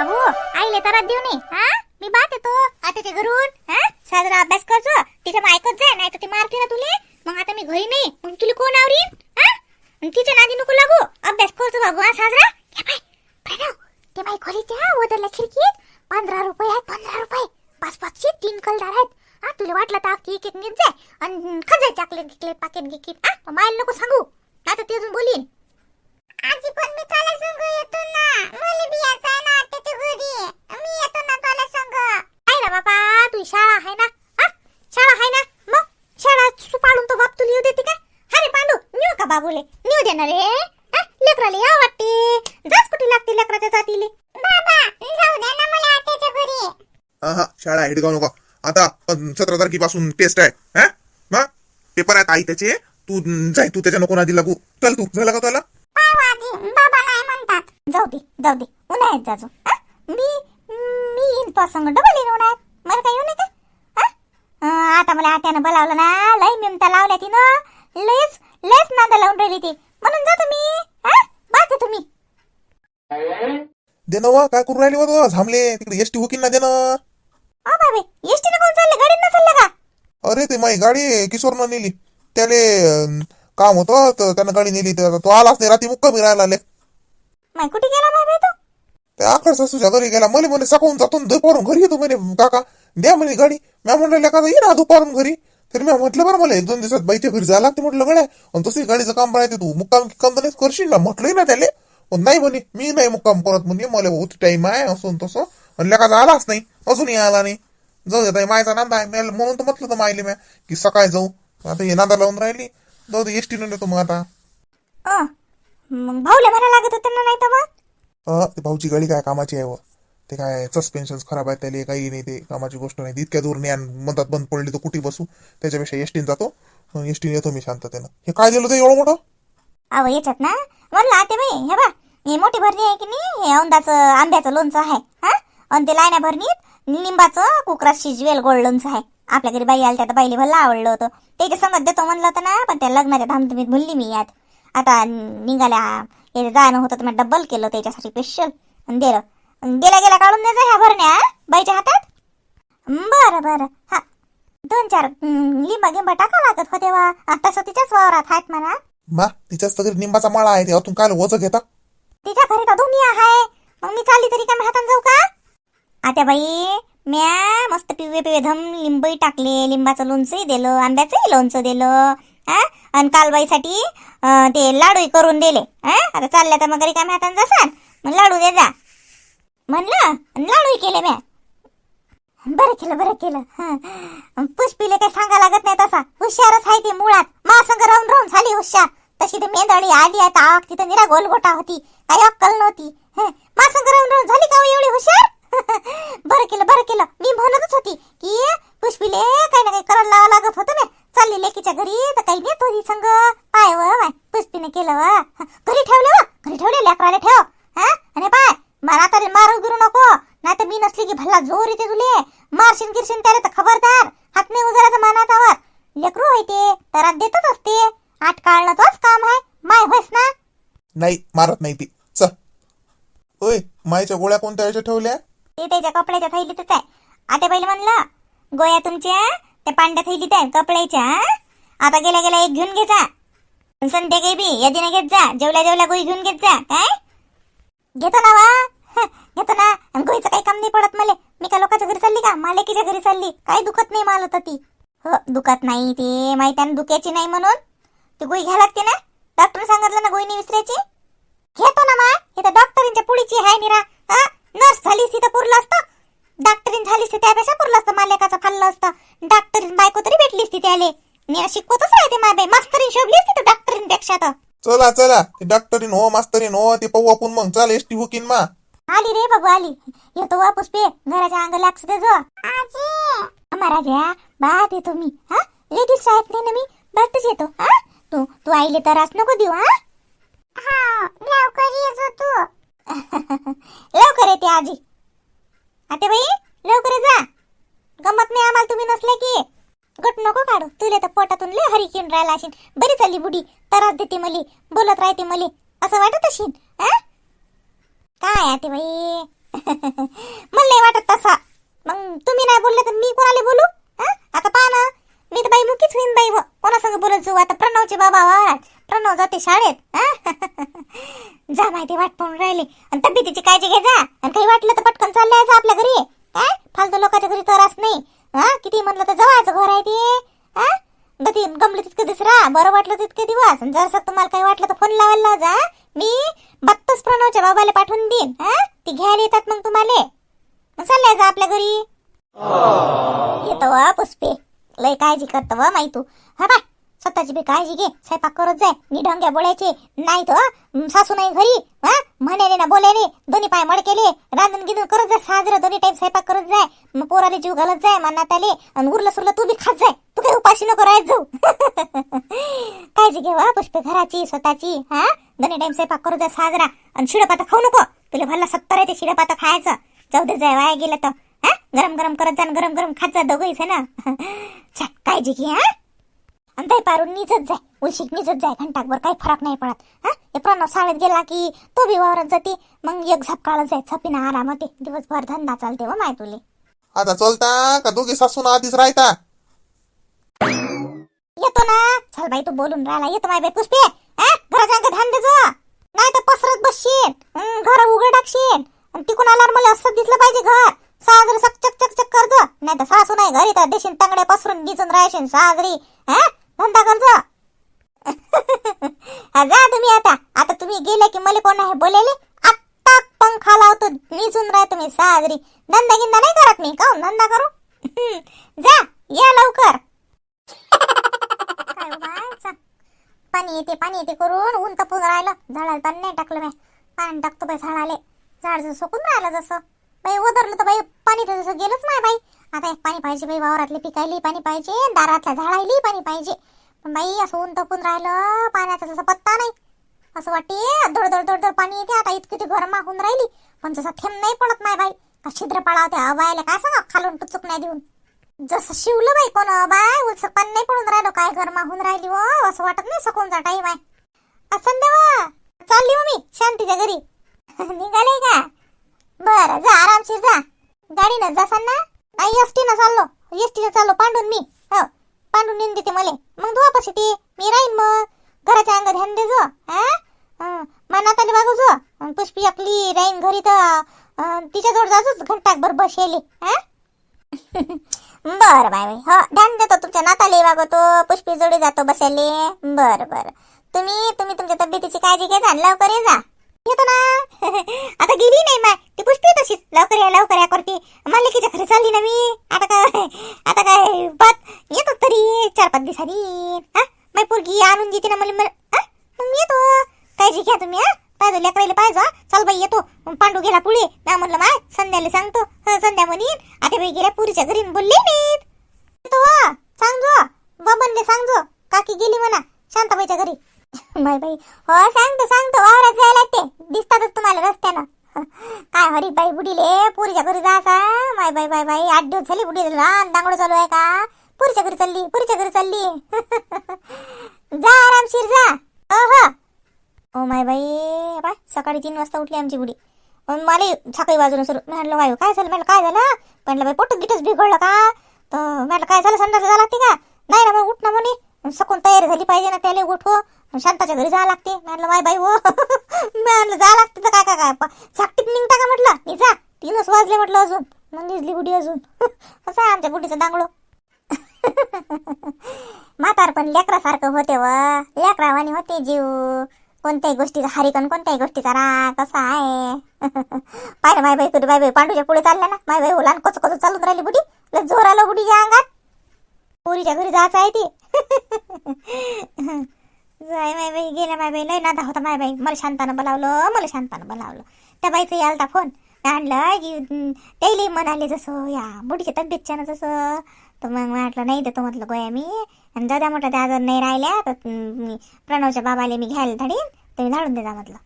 बाबू आईले तर देऊ नये हा? मी बात येतो आताच्या घरून हा? साजरा अभ्यास करतो तिच्या मग ऐकत जाय नाही तर ती मारते ना तुले. मग आता मी घरी नाही मग तुला कोण आवरीन हा? तिच्या नादी नको लागू. अभ्यास करतो बाबू हा साजरा. ते बाई खोली त्या खिडकीत. पंधरा रुपये आहेत पंधरा रुपये. पाच पाचशे तीन कलदार आहेत. हा तुला वाटलं तर केक एक एक घेत जाय. आणि खजाय चॉकलेट गिकलेट पाकेट घेकीत हा मायला नको सांगू. आता तर ते अजून बोलीन. आजी पण मी तुला सांगू येतो ना. मला बी यायचं आहे ना आत्याच्या घरी मी येतो ना तुला संग आहे ना बाबा तू शाळा आहे ना हा शाळा आहे ना मग शाळा तू पाडून तो बाप तुला येऊ देते का अरे पांडू नेऊ का बाबूले नेऊ देणार रे हा? लेकराला या वाटते. जाच कुठे लागते लेकराच्या जातीले. ना हा शाळा आहे नको. आता सतरा तारखेपासून टेस्ट आहे हा? पेपर आहेत आई त्याचे. तू जाय तू त्याच्या नको नादी लागू? चल तू झालं का तुला? नाही जाऊ दे जाऊ दे. उन्हाळ्यात जाजो. हा? मी मी येईन तो संग. डबल येईन उन्हाळ्यात. मला काय येऊ नये का हा? आता मला आत्यानं बोलावलं ना. लय मिमता लावल्या तिनं. लयच लयच नादा लावून राहिली ती. म्हणून जातो मी हा? बाकी तुम्ही. दे ना वा काय करू राहिली वा झामले तिकडे एसटी होकीन ना दे ना अ बाबे एसटीनं कोण चाललं? गाडीनं चाललं का? अरे ते माई गाडी किशोरनं नेली. त्याले अं, काम होतं तर त्यानं गाडी नेली. तर तो आलाच नाही रात्री मुक्कामी राहायला आले माय कुठे गेला बाबे तू? ते आखड सासूच्या घरी गेला. मला म्हणे सकाळून जातो न दुपारून घरी येतो म्हणे काका. द्या म्हणे गाडी. म्या म्हणलं का ये ना दुपारून घरी. तर मी म्हटलं बरं मला एक दोन दिवसात बाईच्या घरी जायला लागते. म्हटलं गड्या आणि तसंही गाडीचं काम राहते तू. मुक्काम काम तर करशील ना? म्हटलंय ना त्याले. पण नाही म्हणे मी नाही मुक्काम करत म्हणे. मला होत टाइम आहे असं न तसं. आणि लेखाचा आलाच नाही. अजूनही आला नाही. जाऊ दे ताई मायचा नांदा आहे. म्हणून तर म्हटलं तर मायले म्या की सकाळी जाऊ. आता हे नांदा लावून राहिली. जाऊ दे एसटीनं नेतो मग आता. मग भाऊले म्हणा लागत होतं ना नाही तर मग? ते भाऊची गाडी काय कामाची आहे व? ते काय सस्पेन्शन खराब आहे त्याला काही नाही ते कामाची गोष्ट नाही. इतक्या दूर ज्ञान मधात बंद पडली तर कुठे बसू? त्याच्यापेक्षा एसटीन जातो. एसटीन येतो मी शांततेनं. हे काय दिलं ते एवढं मोठं? अहो याच्यात ना म्हणलं आते बाई हे बा हे मोठी भरणी आहे की नाही? हे औंदाचं आंब्याचं लोणचं आहे हा? आणि ते लायण्या भरणीत लिंबाचं कुकरात शिजवेल गोड लोणचं आहे. आपल्या घरी बाई आल्या त्या बाईले भल्ला आवडलं होतं. त्याच्या संगत देतो म्हणलं होतं ना पण त्या लग्नाच्या धामधुमीत भुलली मी यात. आता निघाल्या हे जाणं होतं तर मी डब्बल केलं त्याच्यासाठी स्पेशल आणि दिलं अन गेल्या गेल्या काढून द्यायचं ह्या भरण्या? बाईच्या हातात? बरं बरं. हा. दोन चार लिंबा गिंबा टाका लागत होते वा. आ, तसं तिच्याच वावरात आहेत म्हणा. मा तिच्याच तर निंबाचा माळा आहे ते अतून काय वज घेता? तिच्या घरी तर दुनिया आहे. मग मी चालली तरी काय हातात जाऊ का? आता बाई म्या मस्त पिवे पिवे धम लिंबई टाकले लिंबाचं लोणचंही दिलं आंब्याचंही लोणचं दिलं हा? आणि कालबाईसाठी ते लाडूही करून दिले हा? आता चालल्या तर मग घरी काय हातात जासान? मग लाडू दे जा. म्हणलं लाडू केले म्या. बरं केलं बरं केलं. पुष्पीले काही सांगा लागत नाही तसा. हुशारच आहे ती मुळात. मासंग राहून राहून झाली हुशार. तशी ती मेंदळी आली आहे तर आग तिथं निरा गोलगोटा होती. काही अक्कल नव्हती. मासंग राहून राहून झाली का हो एवढी हुशार? बरं केलं बरं केलं. मी म्हणतच होती की पुष्पीले काही ना काही करायला लावा लागत होतं ना. चालली लेकीच्या घरी तर काही नेत होती संग. पाय व पुष्पीने केलं. व घरी ठेवले व घरी ठेवले लेकराला ठेव. हा. आणि पाय. मला तरी मारू गिरू नको नाही तर मी नसली की भल्ला जोर येते तुले. मारशीन गिरशीन त्याला तर खबरदार. हात नाही उजराचं मानातावर. लेकरू आहे ते तर देतच असते. आठ काढणं तोच काम आहे. माय होस ना? नाही मारत नाही ती. चल. ओय मायच्या गोळ्या कोणत्या याच्या ठेवल्या? ते त्याच्या कपड्याच्या थैलीतच आहे. आता पहिले म्हणलं गोया तुमच्या त्या पांड्या थैलीत आहे कपड्याच्या हा? आता गेल्या गेल्या एक घेऊन घे जा. संध्याकाळी बी यादीने घेत जा जेवल्या जेवल्या गोई घेऊन घेत जा काय? घेतो ना वा. घेतो ना. आणि गोईचं काही काम नाही पडत मला. मी काय लोकांच्या घरी चालली का? मालकीच्या घरी चालली. काही दुखत नाही मला तर ती. हो दुखत नाही ते. माहिती आहे दुखायची नाही म्हणून. ती गोळी घ्या लागते ना? डॉक्टर सांगितलं ना गोई विसरायची? घेतो ना मा. हे तर डॉक्टरींच्या पुढीची आहे निरा. हा नर्स झालीस तिथं पुरलं असतं. डॉक्टरीन झालीस त्यापेक्षा पुरलं असतं. मालेकाचं खाल्लं असतं. डॉक्टरीन बायको तरी भेटलीस असती त्याले निरा शिकवतच राहते माबे. मास्तरीन शोभलीस तिथं डॉक्टरीन पेक्षा तर. चला चला. ते डॉक्टरीन हो मास्तरीन हो ते पाहू आपण मग. चाल एसटी हुकीन मा. आली रे बाबू आली. येतो वा पुष्पे घराच्या अंग लक्ष दे जो अमरा घ्या बात येतो मी. हा? लेडीज राहत नाही ना मी बातच येतो हा? तू तू आईले त्रास नको देऊ हा? हा लवकर येतो तू. लवकर येते आजी. आता बाई लवकर ये जा. गमत नाही आम्हाला तुम्ही नसले की. गट नको काढू. तुले तर पोटातून लय हरी किन राहिला असेल बरी चालली बुडी त्रास देते मले. बोलत राहते मले. असं वाटत असेल काय आहे बाई? मला नाही वाटत तसा. मग तुम्ही नाही बोलले तर मी कोणाला बोलू? हा? आता पहा ना. मी तर बाई मुकीच होईन बाई कोणासंग बोलत जाऊ? आता प्रणवचे बाबा वाट प्रणव जाते शाळेत जा माहिती वाट पाहून राहिली. आणि तब्येतीची काळजी घे जा. आणि काही वाटलं तर पटकन चाललं जा आपल्या घरी. काय? फालतू लोकांच्या घरी तरास नाही. हा किती म्हटलं तर जवळचं घर आहे ते. हा? गती गमलं तितके दिसरा बरं वाटलं तितके दिवस. आणि सर तुम्हाला काही वाटलं तर फोन लावायला जा मी बत्तच प्रणवच्या बाबाला पाठवून देईन हा? ती घ्यायला येतात मग तुम्हाला. मग चालल्या जा आपल्या घरी. येतो वा पुष्पे लय काळजी करतो वा तू. हा बा स्वतःची बी काळजी घे स्वयंपाक करत जाय निढंग्या बोलायचे नाही तर सासू नाही घरी हा म्हणाले ना बोलायले दोन्ही पाय मडकेले रांधून गिंधून करत जाय साजरं दोन्ही टाईम स्वयंपाक करत जाय. मग पोराले जीव घालत जाय मनात आले आणि उरलं सुरलं तू बी खात जाय. तू काही उपाशी नको राहत जाऊ. काळजी घे हो, वा पुष्पे घराची स्वतःची हा दोन्ही टाईम स्वयंपाक करत जाय साजरा. आणि शिडपाता खाऊ नको. तुला भरला सत्तर आहे ते शिडपाता खायचं. जाऊ दे जाय वाया गेलं तर. हा गरम गरम करत जा गरम गरम खात जा दोघंच ना छा काळजी घे हा. आणि दही पारून निजत जाय. उलशीत निजत जाय. घंटाकभर काही फरक नाही पडत. हा? हे प्रणव शाळेत गेला की तो बी वावरत जाते. मग एक झप काढत जाय. छपीना आराम होते दिवसभर धंदा चालते हो माय तुले. आता चलता का दोघे सासून आधीच राहता? येतो ना. चल बाई तू बोलून राहिला. येतो माय बाई पुष्पे. घराच्या ध्यान देजो नाही तर पसरत बसशील घर उघड टाकशील आणि तिकून आल्यावर मला असं दिसलं पाहिजे घर. साजरी सक चक चक चक करजो नाही तर सासू नाही घरी तर देशील तांगड्या पसरून गिचून राहशील साजरी. हा? धंदा करजो जा तुम्ही आता. आता तुम्ही गेले की मला कोण आहे बोलेले? आत्ता पंखा लावतो निजून राह तुम्ही साजरी धंदा गिंदा नाही करत मी का धंदा करू? जा या लवकर. पाणी येते पाणी येते करून ऊन तपून राहिलं. झाडाला पाणी नाही टाकलं मी. पाणी टाकतो बाई झाडाले. झाड जसं सुकून राहिलं जसं. बाई उधरलं तर बाई पाणी तर जसं गेलंच नाही बाई. आता एक पाणी पाहिजे बाई वावरातले पिकायली पाणी पाहिजे दारातल्या झाडायली पाणी पाहिजे. पण बाई असं ऊन तपून राहिलं पाण्याचा जसा पत्ता नाही. असं वाटते धड धड धड दड पाणी येते आता इतकी ती घर मागून राहिली. पण जसा थेंब नाही पडत नाही बाई का छिद्र पाळावते अबायला काय सांगा खालून टुचूक नाही देऊन. जसं शिवलं बाई कोण बाय उलसं पाणी नाही पडून राहिलो काय घर मागून राहिली व असं वाटत नाही सकूनचा टाईम आहे. असं देवा चालली हो मी शांतीच्या घरी. निघाले का? बरं जा आरामशीर जा. गाडीनं जासान ना? एस टीनं चाललो. एस टीनं चाललो पांडून मी. हो पांडून नेऊन देते मला. मग धुवा पाशी ते. मी राहीन मग. घराच्या अंग ध्यान दे जो हा? हं, मनात बागू जो पुष्पी आपली राहीन घरी तर तिच्याजवळ जाजोच घंटाकभर बसेले. हा? बर बाय बाय हो ध्यान देतो तुमच्या नाताले वागवतो पुष्पी जोडे जातो बसायले बर बर. तुम्ही तुम्ही तुमच्या तब्येतीची काळजी घ्या लवकर ये जा. येतो ना. आता गेली नाही माय. ती पुष्पी तशीच. लवकर या लवकर या करते. मालिकेच्या घरी चालली ना मी. आता काय आता काय बात. येतो तरी चार पाच दिवसांनी. हा? माय पोरगी आणून देते ना मला मग मी येतो. काळजी घ्या तुम्ही हा? पाहिजे लेकरायला पाहिजे चल बाई येतो. पांडू गेला पुढे. ना म्हणलं माय संध्याला सांगतो. संध्या म्हणीन. आता बाई गेल्या पुरीच्या घरी बोलले नाहीत. येतो वा सांगजो बाबांले सांगजो काकी गेली म्हणा. शांताबाईच्या घरी. बाई बाई. हो सांगतो सांगतो वावरात जायला ते. दिसतातच तुम्हाला रस्त्यानं. काय हरी बाई बुडीले. पुरीच्या घरी जायचा माय बाई बाय बाई आठ दिवस झाली बुडी लहान दांगडं चालू आहे का? पुरीच्या घरी चालली पुरीच्या घरी चालली. जा आरामशीर जा. हो हो ओ माय बाई बाय. सकाळी तीन वाजता उठली आमची बुडी. मला सकाळी बाजून सुरू. म्हटलं बाई काय झालं? म्हटलं काय झालं? म्हटलं बाई पोट गिटच बिघडलं का? तर म्हटलं काय झालं? संडास झाला ती का? नाही ना मग उठ ना म्हणे सकून तयारी झाली पाहिजे ना त्याला उठो. शांताच्या घरी जावं लागते. म्हटलं माय बाई हो. म्हटलं जावं लागते तर काय काय काय. प- निघता का म्हटलं? मी जा. तीनच वाजले म्हटलं अजून. मग निजली बुडी अजून. कसं आहे आमच्या बुडीचं दांगडो. म्हातार पण लेकरासारखं होते व. लेकरावानी होते जीव. कोणत्याही गोष्टीचा हरिकन कोणत्याही गोष्टीचा राग कसा आहे. पाहिलं माय बाई तुझी बाय बाई पांडूच्या पुढे चालल्या ना? माय बाई हो, लहान कसं कसं चालून राहिली बुडी लय जोर आलं बुडीच्या अंगात. पोरीच्या घरी जायचं आहे ती. जाय माय बाई गेल्या माय बाई लय नादा होता माय बाई. मला शांतानं बोलावलं मला शांतानं बोलावलं. त्या बाईचं यालता फोन आणलं की त्याला म्हणाले जसं या बुडीच्या छान जसं. तर मग म्हटलं नाही देतो म्हटलं गोया मी. आणि दादा म्हटलं त्या जर नाही राहिल्या तर मी प्रणवच्या बाबाले मी घ्यायला धाडीन. तुम्ही धाडून देता म्हटलं.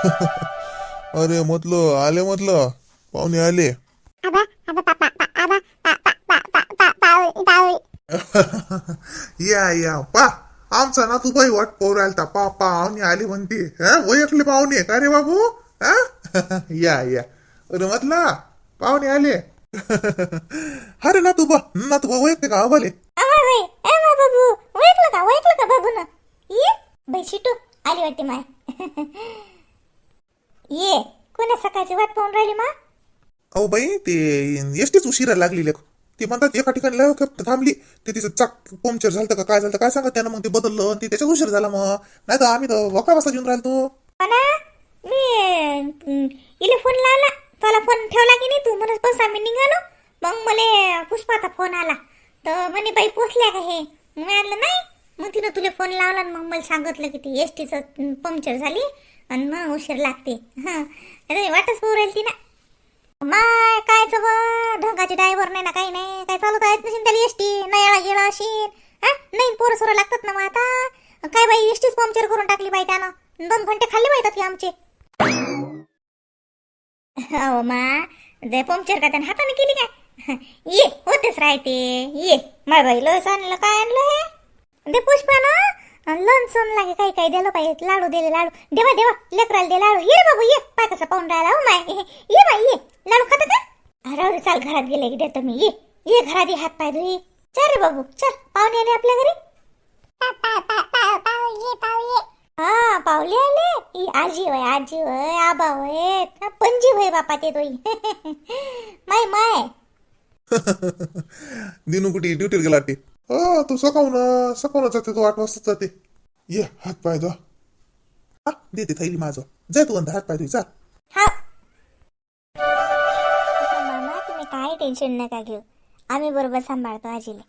अरे म्हटलं आले म्हटलं. पाहुणे आले आबा आबा पापा आबा पा पा पा पा पा पावळी पावळी या या. पा आमचा ना तू बाई वाट पाहू राहिलता पा पाहुणे आले म्हणते. हा? ओळखले पाहुणे का रे बाबू? हा? या या. अरे म्हटला पाहुणे आले. अरे ना तू बा ना तू बा ओळखते का बाबू. ओळखलं का? ओळखलं का बाबू ना? ये बाई शिटू आली वाटते माय. ये कोण्या सकाळची वाट पाहून राहिली मा? अहो बाई ते एसटीच उशिरा लागली लेख. ते म्हणतात एका ठिकाणी लय खेप थांबली. ते तिचं चाक पंक्चर झालं का काय झालं काय सांगत त्यानं मग ते बदललं आणि ते त्याच्यात उशीर झाला मग. नाही तर आम्ही तर वका वाजता घेऊन राहिलो मी इले फोन लावला. तुला फोन ठेवला की नाही तू? म्हणत बस आम्ही निघालो. मग मला पुष्पाचा फोन आला. तर म्हणे बाई पोचल्या का हे? मी आणलं नाही. मग तिनं तुला फोन लावला आणि मग मला सांगितलं की ती एस टीचं पंक्चर झाली. आणि मग उशीर लागते. हां. वाटच पोर राहील ती ना. माय काय चव ढंगाचे ड्रायव्हर नाही ना काही नाही. काय चालू काय? नशीन त्याला एस टी नयाळा गेला असेल हा? नाही पोरं सोरं लागतात ना मग आता? काय बाई एस टीच पंक्चर करून टाकली बाई त्यानं? दोन घंटे खाल्ले पाहिजेत की आमचे. हो मा जे पंक्चर का त्यानं हाताने केली काय? ये होतेच राहते. ये. माय बाई लस आणलं काय आणलं हे? दे पुष्पा ना लोन सोन लागे काही काही दिलं पाहिजे. लाडू दिले लाडू. देवा देवा लेकराला दे लाडू. ये बाबू ये. पाय कसा पाहून राहिला हो माय. ये बाई ये. लाडू खाता का? राहू चाल घरात गेले की देतो मी. ये. ये घरात ये हात पाय धुई. चल रे बाबू चल. पाहुणे आले आपल्या घरी? हा पावले आले. आजी वय आजी वय आबा वय हा, पणजी होय बापा ते तोई माय माय. दिनू कुठे? ड्युटीवर गेला वाटते? हो तू सकाळून सकाळून जाते तू आठ वाजता जाते ये हात पाय धुवा हा देते थैली माझं जाय तू हात पाय जा हा मामा तुम्ही काही टेन्शन नका घेऊ आम्ही बरोबर सांभाळतो आजीला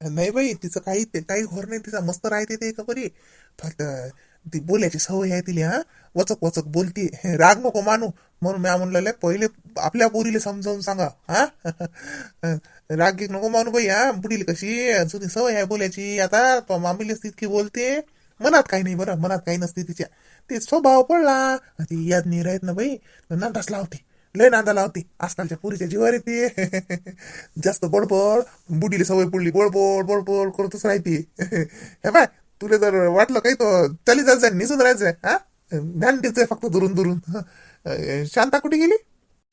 नाही बाई तिचं काही काही घोर नाही तिचा मस्त राहते ते का बरी फक्त ती बोलायची सवय आहे तिला हा? वचक वचक बोलती. राग नको मानू. म्हणून म्या म्हणलेलं पहिले आपल्या पोरीला समजावून सांगा हा? राग गिग नको मानू बाई हा? बुडील कशी? जुनी सवय आहे बोलायची. आता मामीलीच तितकी बोलते. मनात काही नाही बरं मनात काही नसते तिच्या. ते स्वभाव पडला. ती याद नाही राहत ना बाई. नांदाच लावते. लय नांदा लावते. आजकालच्या पुरीच्या जीवावर येते. जास्त बडबड. बुडीला सवय पडली बडबड बडबड करतच राहते. हे बाय तुला जर वाटलं काही तर चाली जात जाय निसून राहायचंय हा? ध्यान द्यायचंय फक्त दुरून दुरून. शांता कुठे गेली?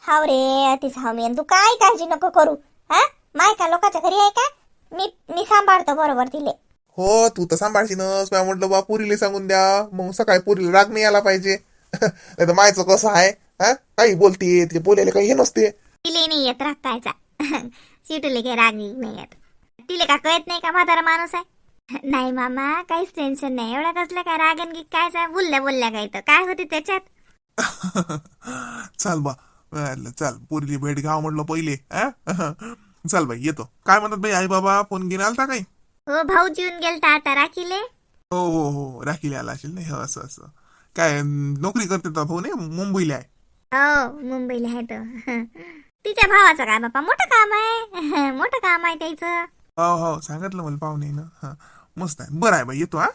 हाव रे अतिच हाव मी तू काय काळजी नको करू हा? माय का लोकांच्या घरी आहे का? मी मी सांभाळतो बरोबर तिले. हो तू तर सांभाळशीनच मी म्हटलं बा पुरीला सांगून द्या. मग सकाळी पुरीला राग नाही आला पाहिजे. नाही तर मायचं कसं आहे हा? काही बोलते ते बोलायला काही हे नसते. तिले नाही येत राग पाहायचा. सिटूले काही राग नाही येत. तिले का कळत नाही का म्हातारा माणूस आहे? नाही मामा काहीच टेन्शन नाही. एवढं कसलं काय रागन की काय बोलल्या बोलल्या काय तर. काय होते त्याच्यात? चाल बा. चल पोरीली भेट घ्यावं म्हटलं पहिले? चल बाई येतो. काय म्हणतात बाई आई बाबा फोन घेऊन आलता काही? हो भाऊ जीवन गेलता आता राखीले. हो हो हो राखीला आला असेल नाही हो असं असं. काय अं, नोकरी करते तर भाऊ नाही? मुंबईला आहे. हो मुंबईला आहे तो. तिच्या भावाचं काय बापा? मोठं काम आहे. मोठं काम आहे त्याचं. हो हो सांगितलं मला पाहुणे ना. हा मस्त आहे. बरं आहे बाई येतो हा?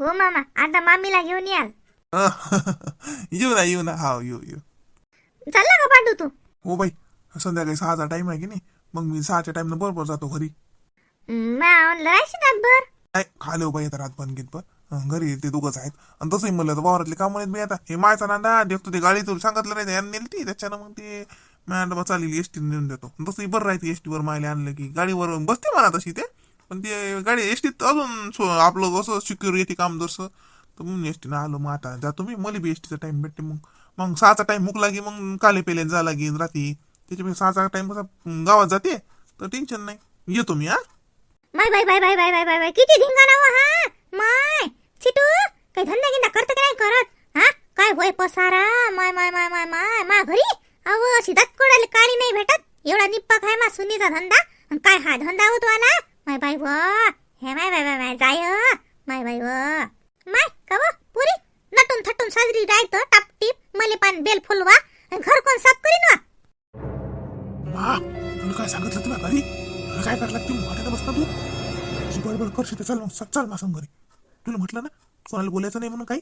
हो मामा. आता मामीला घेऊन याल. येऊ ना येऊ ना. हा येऊ येऊ. चालला का पांडू तू? हो बाई संध्याकाळी सहाचा टाइम आहे की नाही? मग मी सहाच्या टाइमनं बरोबर जातो घरी. रातभर? नाही खाले हो बाई आता रात पण घेत पण घरी ते दोघंच आहेत. आणि तसंही म्हणलं तर वावरातले काम नाही मी आता. हे मायचा नांदा देखतो ते गाडी तुला सांगितलं नाही यांनी नेली त्याच्यानं मग ते मॅडम चालेल एस टी नेऊन देतो. तसंही बरं राहते एस टीवर मायला आणलं की गाडीवर बसते म्हणा तशी ते. पण ते गाडी एस टीत अजून सो- आपलं कसं सिक्युरिटी काम जसं तर म्हणून एस टीनं आलो मग आता जातो मी. मला बी एस टीचा टाइम भेटते मग. मग सहाचा टाइम मुकला की मग काले पेले जा लागेल रात्री. त्याच्यापेक्षा सहाचा टाइम कसा गावात जाते तर टेन्शन नाही. येतो मी हा? My bye bye bye bye bye bye bye. किती धिंगाणा हो हा? माय चिटू काही धंदा गिंदा करत काय करत? हा? काय होय पसारा? माय माय माय माय माय मा घरी अव अशी दातकोडाली काळी नाही भेटत. एवढा निप्पा आहे मा सुनीचा धंदा. अन काय हा धंदा होतो आला? माय बाय व हे माय बाय बाय जाय माय बाय व माय का व पुरी नटून थटून साजरी राहत टाप टीप मले पान बेल फुलवा घर कोण साफ करीन वा मा तुला काय सांगितलं तुला घरी तुला काय करायला लागते वाटायला बसता तू जी बडबड करशील तर चल मग चल माझं घरी तुला म्हटलं ना कोणाला बोलायचं नाही म्हणून काही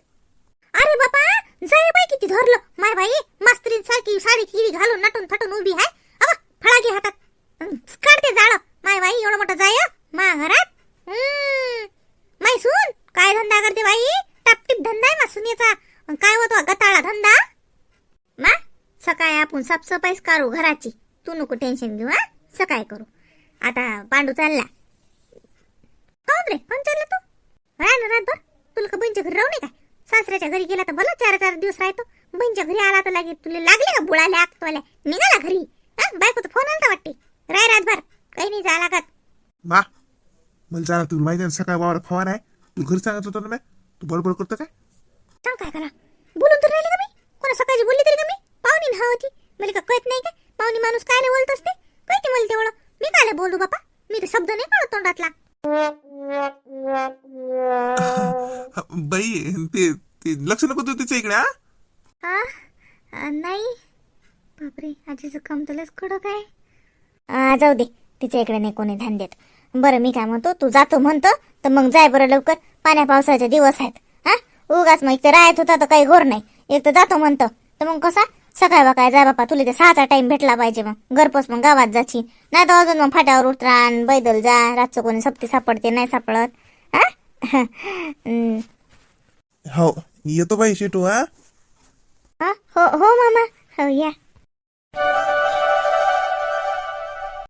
अरे बापा जाय बाई किती धरलं माय बाई मास्तरीन सारखी साडी किडी घालून नटून थटून उभी आहे अबा फळागी हातात अन काढते जाळ माय बाई एवढं मोठं जाय मा घरात हम्म. माय सून काय धंदा करते बाई टापटीप धंदा आहे मासुनीचा अन काय होतो गताळा धंदा मा सकाळी आपण साफसफाईच करू घराची. तू नको टेन्शन घेऊ हा? सकाळी करू. आता पांडू चालला. काऊन रे कोण चालला तू? राह ना रातभर? तुला का बहिणीच्या घरी राहू नये काय सासऱ्याच्या घरी गेला तर भलं चार चार दिवस राहतो. बहिणीच्या घरी आला तर लागे तुला लागले का बुळाले आकतवाल्या निघाला घरी. हा? बायकोचा फोन आलता वाटते. राय रातभर. काही नाही जा लागत. मा मला सांगा तुला माहिती आहे ना सकाळी वावर फवार आहे. तू घरी सांगत होता ना मॅ? तू बडबड करतो काय? सांग काय करा? बोलून तर राहिले का मी? कोणा सकाळची बोलली तरी का मी? पाहुणी हा होती मला का कळत नाही का पाहुणी माणूस काय बोलत असते कळते मला तेवढं मी काय बोलू बापा। मी तर शब्द नाही कळत तोंडातला बाई ते ते लक्ष नको देऊ तिच्या इकडे हा हा नाही। बापरे आजीचं काम तुलाच कडक आहे आ, जाऊ दे। तिच्या इकडे नाही कोणी ध्यान देत। बरं मी काय म्हणतो तू जातो म्हणतो तर मग जाय बरं लवकर। पाण्या पावसाचे दिवस आहेत हा? उगाच मग इथं राहत होता तर काही घोर नाही। एक तर जातो म्हणतो तर मग कसा? सकाळ बा काय जाय बापा तुला ते सहाचा टाइम भेटला पाहिजे मग. घरपोच मग गावात जाची. नाही तर अजून मग फाट्यावर उतरान बैदल जा. रातचं कोणी सप्ती सापडते नाही सापडत. हा. हो येतो बाई शेटू हा? हा? हो हो मामा. हो या.